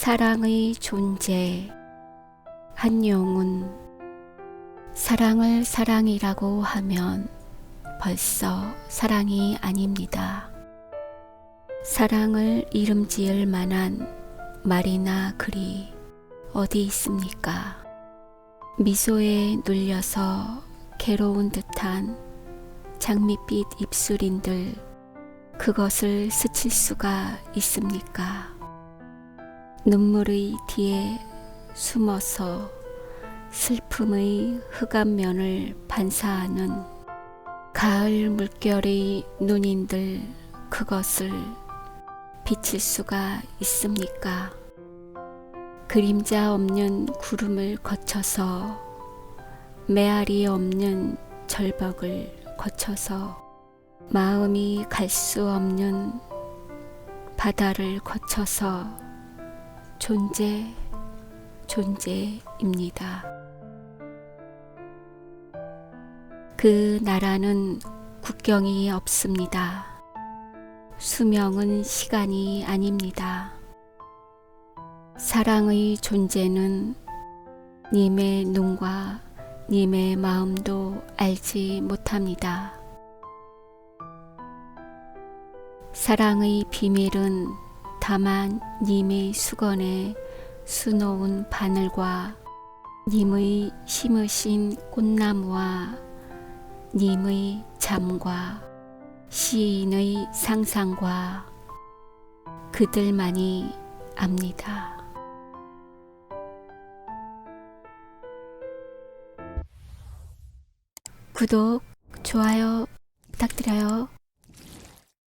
사랑의 존재 한용운 사랑을 사랑이라고 하면 벌써 사랑이 아닙니다. 사랑을 이름 지을 만한 말이나 글이 어디 있습니까? 미소에 눌려서 괴로운 듯한 장밋빛 입술인들 그것을 스칠 수가 있습니까? 눈물의 뒤에 숨어서 슬픔의 흑암 면을 반사하는 가을 물결의 눈인들 그것을 비칠 수가 있습니까? 그림자 없는 구름을 거쳐서 메아리 없는 절벽을 거쳐서 마음이 갈 수 없는 바다를 거쳐서 존재, 존재입니다. 그 나라는 국경이 없습니다. 수명은 시간이 아닙니다. 사랑의 존재는 님의 눈과 님의 마음도 알지 못합니다. 사랑의 비밀은 다만 님의 수건에 수놓은 바늘과 님의 심으신 꽃나무와 님의 잠과 시인의 상상과 그들만이 압니다. 구독, 좋아요 부탁드려요.